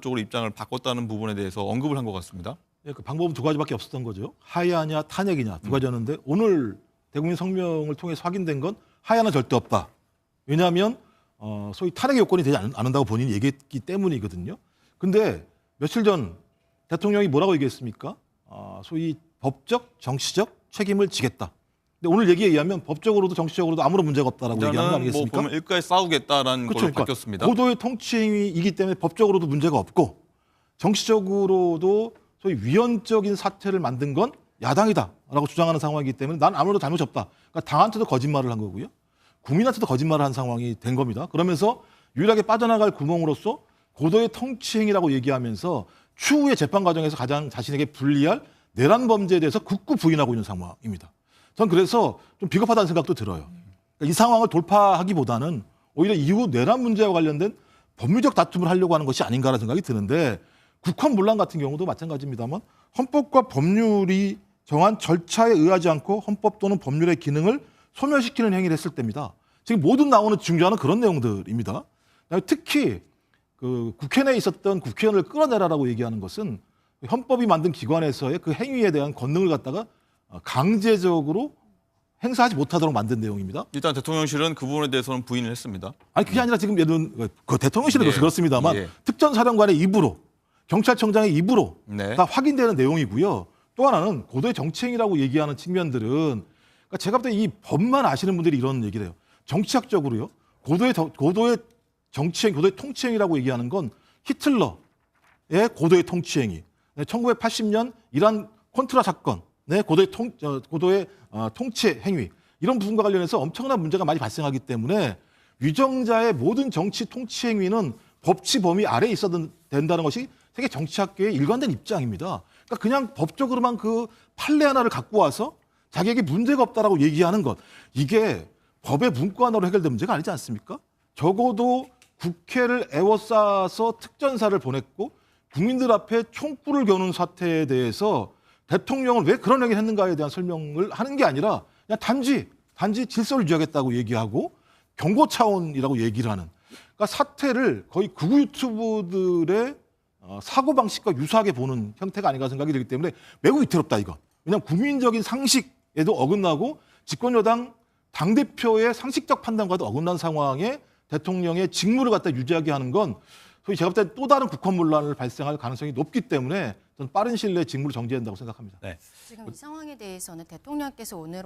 쪽으로 입장을 바꿨다는 부분에 대해서 언급을 한 것 같습니다. 예, 그 방법은 두 가지밖에 없었던 거죠. 하야냐 탄핵이냐 두 가지였는데 오늘 대국민 성명을 통해서 확인된 건 하야는 절대 없다. 왜냐하면 어, 소위 탄핵 요건이 되지 않- 않는다고 본인이 얘기했기 때문이거든요. 근데 며칠 전 대통령이 뭐라고 얘기했습니까? 어, 소위 법적 정치적 책임을 지겠다. 근데 오늘 얘기에 의하면 법적으로도 정치적으로도 아무런 문제가 없다라고 얘기하는 거뭐 아니겠습니까? 보면 일가에 싸우겠다라는 그렇죠. 걸로 그러니까 바뀌었습니다. 고도의 통치행위이기 때문에 법적으로도 문제가 없고 정치적으로도 소위 위헌적인 사태를 만든 건 야당이다라고 주장하는 상황이기 때문에 난 아무래도 잘못이 없다. 그러니까 당한테도 거짓말을 한 거고요. 국민한테도 거짓말을 한 상황이 된 겁니다. 그러면서 유일하게 빠져나갈 구멍으로서 고도의 통치행위라고 얘기하면서 추후의 재판 과정에서 가장 자신에게 불리할 내란 범죄에 대해서 극구 부인하고 있는 상황입니다. 전 그래서 좀 비겁하다는 생각도 들어요. 그러니까 이 상황을 돌파하기보다는 오히려 이후 내란 문제와 관련된 법률적 다툼을 하려고 하는 것이 아닌가라는 생각이 드는데 국헌 문란 같은 경우도 마찬가지입니다만 헌법과 법률이 정한 절차에 의하지 않고 헌법 또는 법률의 기능을 소멸시키는 행위를 했을 때입니다. 지금 모든 나오는 중요한 그런 내용들입니다. 특히 그 국회 내에 있었던 국회의원을 끌어내라라고 얘기하는 것은 헌법이 만든 기관에서의 그 행위에 대한 권능을 갖다가 어, 강제적으로 행사하지 못하도록 만든 내용입니다. 일단 대통령실은 그 부분에 대해서는 부인을 했습니다. 아니 그게 아니라 지금 들면 그 대통령실은 예. 그렇습니다만 예. 특전사령관의 입으로 경찰청장의 입으로 네. 다 확인되는 내용이고요. 또 하나는 고도의 정치행위라고 얘기하는 측면들은 그러니까 제가 볼 때 이 법만 아시는 분들이 이런 얘기를 해요. 정치학적으로요. 고도의 정- 고도의 정치행, 고도의 통치행위라고 얘기하는 건 히틀러의 고도의 통치행위. 1980년 이란 콘트라 사건, 네, 고도의 통, 어, 고도의 어, 통치 행위 이런 부분과 관련해서 엄청난 문제가 많이 발생하기 때문에 위정자의 모든 정치 통치 행위는 법치 범위 아래에 있어야 된다는 것이 세계 정치학계의 일관된 입장입니다. 그러니까 그냥 법적으로만 그 판례 하나를 갖고 와서 자기에게 문제가 없다라고 얘기하는 것 이게 법의 문구 하나로 해결된 문제가 아니지 않습니까? 적어도 국회를 애워싸서 특전사를 보냈고 국민들 앞에 총구를 겨눈 사태에 대해서 대통령은 왜 그런 얘기를 했는가에 대한 설명을 하는 게 아니라 그냥 단지 단지 질서를 유지하겠다고 얘기하고 경고 차원이라고 얘기를 하는 그러니까 사태를 거의 극우 유튜브들의 어, 사고 방식과 유사하게 보는 형태가 아닌가 생각이 들기 때문에 매우 위태롭다 이거. 왜냐하면 국민적인 상식에도 어긋나고 집권 여당 당 대표의 상식적 판단과도 어긋난 상황에 대통령의 직무를 갖다 유지하게 하는 건 소위 제가 볼 때 또 다른 국헌 문란을 발생할 가능성이 높기 때문에 저는 빠른 시일 내에 직무를 정지한다고 생각합니다. 지금 이 상황에 대해서는 대통령께서 오늘